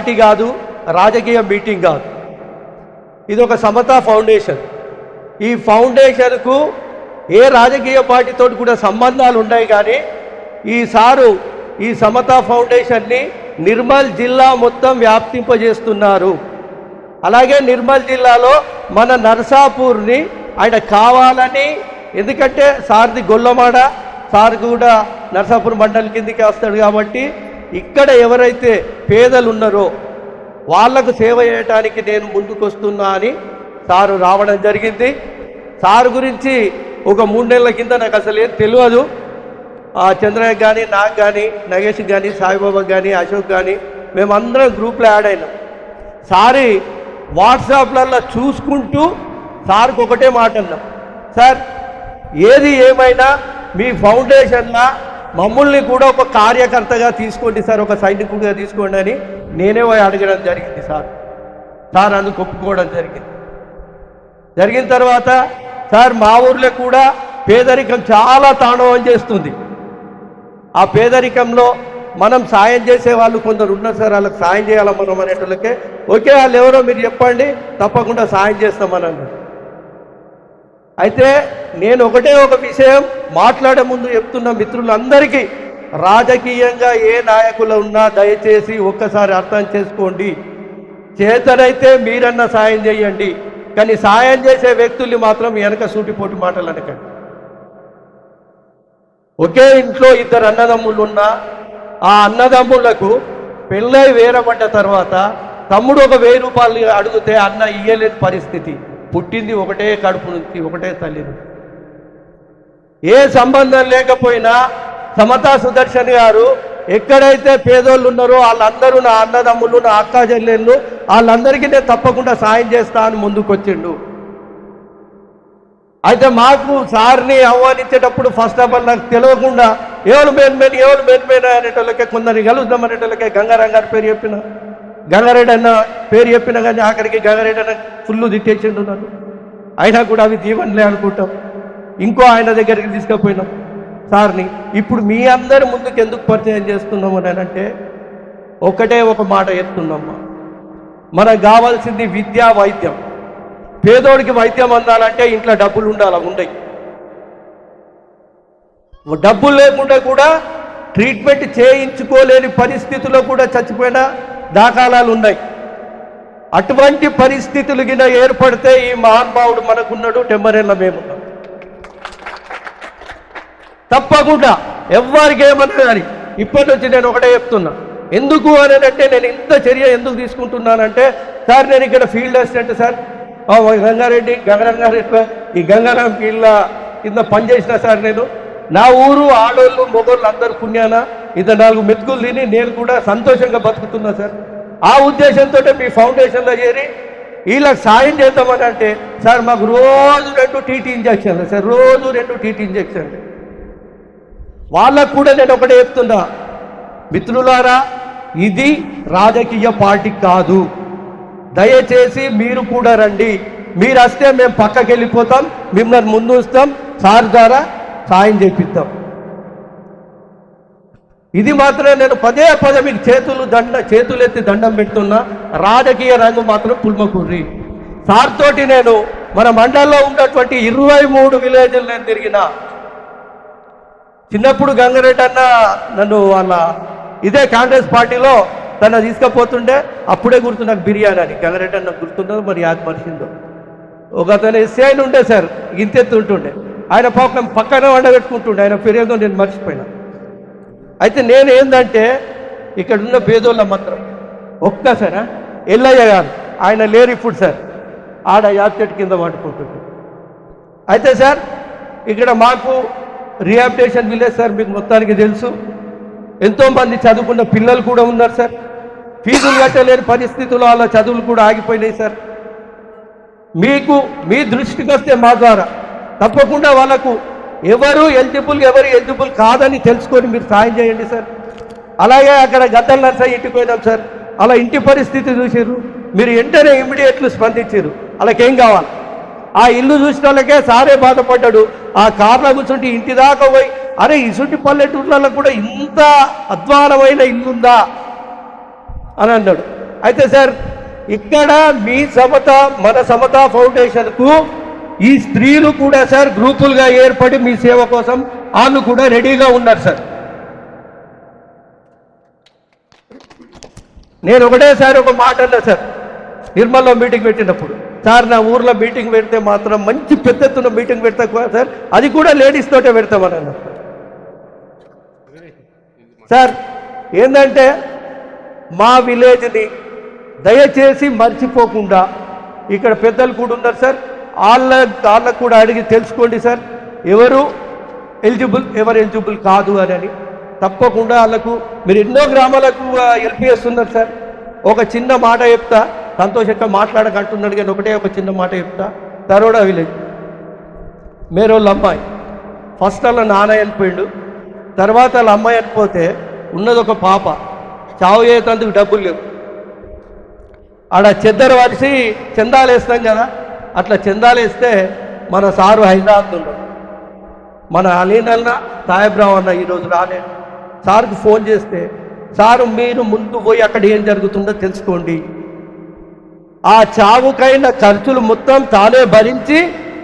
Party కాదు రాజకీయ meeting కాదు. ఇది ఒక సమతా ఫౌండేషన్. ఈ ఫౌండేషన్కు ఏ రాజకీయ పార్టీతో కూడా సంబంధాలు ఉన్నాయి కానీ ఈ సారు ఈ సమతా ఫౌండేషన్ని నిర్మల్ జిల్లా మొత్తం వ్యాప్తింపజేస్తున్నారు. అలాగే నిర్మల్ జిల్లాలో మన నర్సాపూర్ని ఆయన కావాలని ఎందుకంటే సార్ది గొల్లమాడ సార్ కూడా నర్సాపూర్ మండలి కిందికి వస్తాడు కాబట్టి ఇక్కడ ఎవరైతే పేదలు ఉన్నారో వాళ్ళకు సేవ చేయటానికి నేను ముందుకు వస్తున్నా అని సారు రావడం జరిగింది. సార్ గురించి ఒక మూడు నెలల కింద నాకు అసలు ఏం తెలియదు. ఆ చంద్రయ్య కానీ నాకు కానీ నగేష్ కానీ సాయిబాబా కానీ అశోక్ కానీ మేమందరం గ్రూప్లో యాడ్ అయినాం. సారి వాట్సాప్లలో చూసుకుంటూ సార్కి ఒకటే మాట అన్నాం సార్ ఏది ఏమైనా మీ ఫౌండేషన్లో మమ్మల్ని కూడా ఒక కార్యకర్తగా తీసుకోండి సార్ ఒక సైనికుడిగా తీసుకోండి అని నేనే పోయి అడగడం జరిగింది సార్. సార్ అందుకు ఒప్పుకోవడం జరిగింది. జరిగిన తర్వాత సార్ మా ఊర్లో కూడా పేదరికం చాలా తాండవం చేస్తుంది. ఆ పేదరికంలో మనం సాయం చేసే వాళ్ళు కొందరు ఉన్నారు సార్ వాళ్ళకి సాయం చేయాలి మనం అనేటోళ్ళకే. ఓకే వాళ్ళు ఎవరో మీరు చెప్పండి తప్పకుండా సాయం చేస్తామని అన్నారు. అయితే నేను ఒకటే ఒక విషయం మాట్లాడే ముందు చెప్తున్న మిత్రులందరికీ రాజకీయంగా ఏ నాయకులు ఉన్నా దయచేసి ఒక్కసారి అర్థం చేసుకోండి. చేతనైతే మీరన్నా సాయం చేయండి. కానీ సాయం చేసే వ్యక్తుల్ని మాత్రం వెనక సూటిపోటి మాటలు అనకండి. ఒకే ఇంట్లో ఇద్దరు అన్నదమ్ములు ఉన్నా ఆ అన్నదమ్ములకు పెళ్ళై వేరబడ్డ తర్వాత తమ్ముడు ఒక వెయ్యి రూపాయలు అడిగితే అన్న ఇయ్యలేని పరిస్థితి. పుట్టింది ఒకటే కడుపు నుంచి ఒకటే తల్లి ఏ సంబంధం లేకపోయినా సమతా సుదర్శన్ గారు ఎక్కడైతే పేదోళ్ళు ఉన్నారో వాళ్ళందరూ నా అన్నదమ్ములు నా అక్క చెల్లెళ్ళు వాళ్ళందరికీ నేను తప్పకుండా సాయం చేస్తా అని ముందుకొచ్చిండు. అయితే మాకు సార్ని ఆహ్వానించేటప్పుడు ఫస్ట్ ఆఫ్ ఆల్ నాకు తెలియకుండా ఎవరు మెయిన్ మెయిన్ ఎవరు మెయిన్ మెయిన్ అనేటోళ్ళకే కొందరిని కలుద్దాం అనేటోళ్ళకే గంగారాం గారి పేరు చెప్పిన. గంగారెడ్డి అన్న పేరు చెప్పిన కానీ ఆఖరికి గంగారెడ్డి అన్న ఫుల్ తిట్టేసిండు నన్ను. అయినా కూడా అవి దీవెనలే అనుకుంటాం. ఇంకో ఆయన దగ్గరికి తీసుకుపోయినాం. సార్ని ఇప్పుడు మీ అందరి ముందుకు ఎందుకు పరిచయం చేస్తున్నాము అని అంటే ఒకటే ఒక మాట చెప్తున్నామ్మా మనకు కావాల్సింది విద్యా వైద్యం. పేదోడికి వైద్యం అందాలంటే ఇంట్లో డబ్బులు ఉండాలి? ఉండయి. డబ్బులు లేకుండా కూడా ట్రీట్మెంట్ చేయించుకోలేని పరిస్థితుల్లో కూడా చచ్చిపోయినా దాఖలాలు ఉన్నాయి. అటువంటి పరిస్థితులు గిన ఏర్పడితే ఈ మహానుభావుడు మనకున్నాడు టెంబరేళ్ళ మేమున్నాం తప్పకుండా ఎవరికి ఏమన్నా కానీ ఇప్పటి నుంచి నేను ఒకటే చెప్తున్నా. ఎందుకు అని అంటే నేను ఇంత చర్య ఎందుకు తీసుకుంటున్నానంటే సార్ నేను ఇక్కడ field assistant sir. Gangareddy Gangareddy ఈ గంగారాం కీళ్ళ కింద పనిచేసిన సార్ నేను. నా ఊరు ఆడోళ్ళు మొగోళ్ళు అందరు పుణ్యాన? ఇంత నాలుగు మెతుకులు తిని నేను కూడా సంతోషంగా బతుకుతున్నా సార్. ఆ ఉద్దేశంతో మీ ఫౌండేషన్లో చేరి వీళ్ళకి సాయం చేద్దామని అంటే సార్ మాకు రోజు రెండు టీటీ ఇంజక్షన్లు సార్ రోజు రెండు టీటీ ఇంజక్షన్లు. వాళ్ళకు కూడా నేను ఒకటే చెప్తున్నా మిత్రులారా ఇది రాజకీయ పార్టీ కాదు. దయచేసి మీరు కూడా రండి. మీరు వస్తే మేము పక్కకి వెళ్ళిపోతాం మిమ్మల్ని ముందు వస్తాం సార్ ద్వారా సాయం చేపిస్తాం ఇది మాత్రం నేను పదే పదే మీకు చేతులు దండ చేతులెత్తి దండం పెడుతున్నా. రాజకీయ రంగు మాత్రం పుల్మకూర్రి సార్ తోటి నేను మన మండలంలో ఉన్నటువంటి ఇరవై మూడు విలేజ్లు నేను తిరిగిన. చిన్నప్పుడు గంగరెడ్డి అన్న నన్ను వాళ్ళ ఇదే కాంగ్రెస్ పార్టీలో తన తీసుకుపోతుండే. అప్పుడే గుర్తు నాకు బిర్యానీ అని. గంగరెడ్డి అన్న గుర్తుండదు మరి యాద్ మనిషిందో ఒక అతను ఎస్సీ ఉండే సార్. ఇంతెత్తు ఉంటుండే ఆయన పాపం పక్కన వండబెట్టుకుంటుండే. ఆయన పెరిగేదో నేను మర్చిపోయినా. అయితే నేను ఏంటంటే ఇక్కడ ఉన్న పేదోళ్ళ మాత్రం ఒక్కసారా ఎల్లయ్య గారు ఆయన లేరు ఇప్పుడు సార్. ఆడ యాప్టెట్ కింద పట్టుకుంటుంది అయితే సార్ ఇక్కడ మాకు రిహాబిటేషన్ విలేజ్ సార్ మీకు మొత్తానికి తెలుసు. ఎంతోమంది చదువుకున్న పిల్లలు కూడా ఉన్నారు సార్. ఫీజులు కట్టలేని పరిస్థితుల్లో అలా చదువులు కూడా ఆగిపోయినాయి సార్. మీకు మీ దృష్టికి వస్తే మా ద్వారా తప్పకుండా వాళ్ళకు ఎవరు ఎలిజిబుల్ ఎవరు ఎలిజిబుల్ కాదని తెలుసుకొని మీరు సాయం చేయండి సార్. అలాగే అక్కడ గద్దల నర్సయ్య ఇంటికి పోయినాం సార్. అలా ఇంటి పరిస్థితి చూసారు మీరు వెంటనే ఇమ్మీడియట్లు స్పందించారు అలాకేం కావాలి? ఆ ఇల్లు చూసిన వాళ్ళకే సారే బాధపడ్డాడు. ఆ కార్లో కూర్చుంటే ఇంటి దాకా పోయి అరే ఇసుంటి పల్లెటూర్లలో కూడా ఇంత అధ్వానమైన ఇల్లుందా? అని అన్నాడు. అయితే సార్ ఇక్కడ మీ సమత మన సమత ఫౌండేషన్కు ఈ స్త్రీలు కూడా సార్ గ్రూపులుగా ఏర్పడి మీ సేవ కోసం వాళ్ళు కూడా రెడీగా ఉన్నారు సార్. నేను ఒకటేసారి ఒక మాట అన్నా సార్. నిర్మల్లో మీటింగ్ పెట్టినప్పుడు. సార్ నా ఊర్లో మీటింగ్ పెడితే మాత్రం మంచి పెద్ద ఎత్తున మీటింగ్ పెడతా కూడా సార్. అది కూడా లేడీస్ తోటే పెడతామని అన్నా సార్ ఏంటంటే మా విలేజ్ని దయచేసి మర్చిపోకుండా ఇక్కడ పెద్దలు కూడా ఉన్నారు సార్. వాళ్ళ వాళ్ళకు కూడా అడిగి తెలుసుకోండి సార్. ఎవరు ఎలిజిబుల్ ఎవరు ఎలిజిబుల్ కాదు అని. తప్పకుండా వాళ్ళకు మీరు ఎన్నో గ్రామాలకు హెల్ప్ చేస్తున్నారు సార్. ఒక చిన్న మాట చెప్తా. సంతోషంగా మాట్లాడకంటున్నాడు కానీ ఒకటే ఒక చిన్న మాట చెప్తా. తరోడా విలేజ్. మేరోళ్ళ అమ్మాయి. ఫస్ట్ వాళ్ళ నాన్న వెళ్ళిపోయిండు. తర్వాత వాళ్ళ అమ్మాయి వెళ్ళిపోతే ఉన్నది ఒక పాప. చావు చేసేందుకు డబ్బులు లేవు. ఆడ చెద్దరు వరిసి చందాలు వేస్తాం కదా. అట్లా చందాలేస్తే మన సారు హైదరాబాద్ ఉన్నాడు మన అలీనన్న సాహెబ్రావు అన్న ఈరోజు రాలేదు. సార్కు ఫోన్ చేస్తే సారు మీరు ముందు పోయి అక్కడ ఏం జరుగుతుందో తెలుసుకోండి. ఆ చావుకైన ఖర్చులు మొత్తం తానే భరించి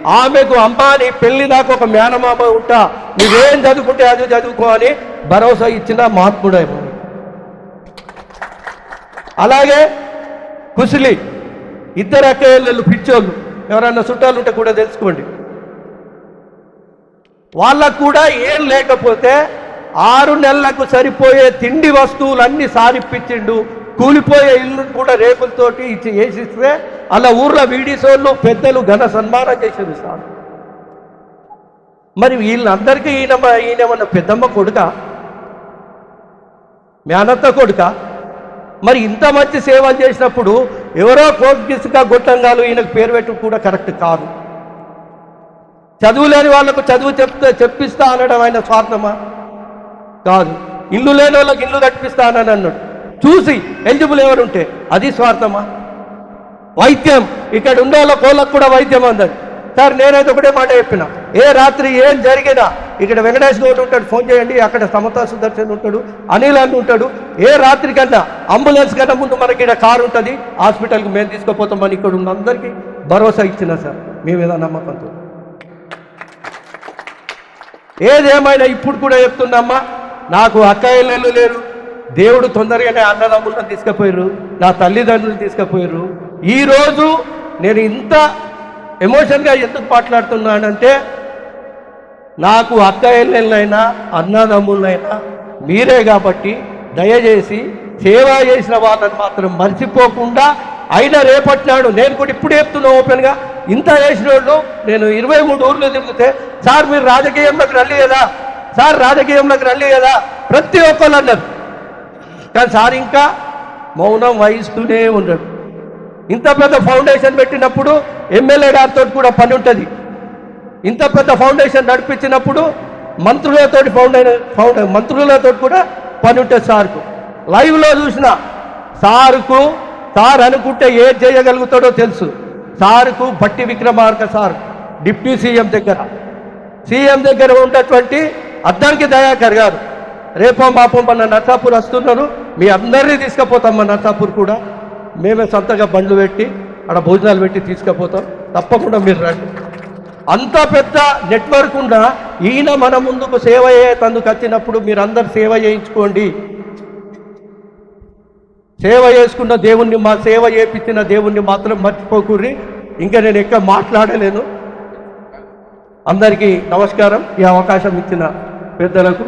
ఆమెకు అమ్మాని పెళ్ళి దాకా ఒక మేనమామ ఉంటా నువ్వేం చదువుకుంటే అది చదువుకో అని భరోసా ఇచ్చిన మహాత్ముడేమో. అలాగే కుసిలి ఇద్దరు అక్కయ్యలు పిచ్చోళ్ళు. ఎవరన్నా చుట్టాలు ఉంటే కూడా తెలుసుకోండి. వాళ్ళకు కూడా ఏం లేకపోతే ఆరు నెలలకు సరిపోయే తిండి వస్తువులన్నీ సారిప్పించిండు. కూలిపోయే ఇల్లు కూడా రేకులతోటి ఇచ్చి వేసిస్తే అలా ఊర్లో వీడిసోళ్ళు పెద్దలు ఘన సన్మానం చేసేది సార్. మరి వీళ్ళందరికీ ఈయన ఈయనేమన్నా పెద్దమ్మ కొడుక? మేనత్త కొడుక? మరి ఇంత మంచి సేవలు చేసినప్పుడు ఎవరో కోకిసుక గుట్టంగాలు ఈయనకు పేరు పెట్టడం కూడా కరెక్ట్ కాదు. చదువు లేని వాళ్ళకు చదువు చెప్తే చెప్పిస్తా అనడం ఆయన స్వార్థమా? కాదు. ఇల్లు లేని వాళ్ళకి ఇల్లు కట్టిస్తా అని అన్నాడు. చూసి ఎలిజిబుల్ ఎవరుంటే అది స్వార్థమా? వైద్యం. ఇక్కడ ఉండే వాళ్ళ కోళ్ళకు కూడా వైద్యం అందరు. సార్ నేనైతే ఒకటే మాట చెప్పిన. ఏ రాత్రి ఏం జరిగినా ఇక్కడ వెంకటేష్ గౌడ్ ఉంటాడు ఫోన్ చేయండి అక్కడ సమతా సుదర్శన్ ఉంటాడు అనిల్ అని ఉంటాడు. ఏ రాత్రి కన్నా అంబులెన్స్ కన్నా ముందు మనకి ఇక్కడ కారు ఉంటుంది హాస్పిటల్కి మేము తీసుకుపోతామని ఇక్కడ ఉన్న అందరికీ భరోసా ఇచ్చిన సార్. మీ మీద నమ్మకంతో. ఏదేమైనా ఇప్పుడు కూడా చెప్తుందమ్మా నాకు అక్కయ్యలు లేరు దేవుడు తొందరగానే అన్నదమ్ములను తీసుకుపోయారు నా తల్లిదండ్రులు తీసుకుపోయారు ఈరోజు నేను ఇంత ఎమోషన్గా ఎందుకు మాట్లాడుతున్నానంటే నాకు అక్కయ్యలైనా అన్నదమ్ములైనా మీరే కాబట్టి దయచేసి సేవ చేసిన వాళ్ళని మాత్రం మర్చిపోకుండా అయినా రేపట్నాడు నేను కూడా ఇప్పుడు చెప్తున్నా ఓపెన్గా ఇంత చేసిన వాళ్ళు నేను ఇరవై మూడు ఊర్లు తిరిగితే సార్ మీరు రాజకీయంలోకి రండి కదా సార్ రాజకీయంలోకి రండి కదా ప్రతి ఒక్కళ్ళు అన్నారు. కానీ సార్ ఇంకా మౌనం వహిస్తూనే ఉన్నాడు. ఇంత పెద్ద ఫౌండేషన్ పెట్టినప్పుడు ఎమ్మెల్యే గారితో కూడా పని ఉంటుంది. ఇంత పెద్ద ఫౌండేషన్ నడిపించినప్పుడు మంత్రులతో ఫౌండైన ఫౌండే మంత్రులతో కూడా పని ఉంటుంది సార్కు. లైవ్లో చూసిన సార్కు సార్ అనుకుంటే ఏం చేయగలుగుతాడో తెలుసు. సార్కు Bhatti Vikramarka sir deputy CM దగ్గర. సీఎం దగ్గర ఉన్నటువంటి అద్దంకి దయాకర్ గారు రేపో మాపో మన నర్సాపూర్ వస్తున్నారు. మీ అందరినీ తీసుకుపోతాం మన నర్సాపూర్ కూడా. మేమే సొంతగా బండ్లు పెట్టి అక్కడ భోజనాలు పెట్టి తీసుకుపోతాం. తప్పకుండా మీరు రండి. అంత పెద్ద నెట్వర్క్ ఉన్న ఈయన మన ముందుకు సేవ తందుకు వచ్చినప్పుడు మీరందరు సేవ చేయించుకోండి. సేవ చేసుకున్న దేవుణ్ణి మా సేవ చేపించిన దేవుణ్ణి మాత్రం మర్చిపోకూర్రి. ఇంకా నేను ఎక్కడ మాట్లాడలేను. అందరికీ నమస్కారం. ఈ అవకాశం ఇచ్చిన పెద్దలకు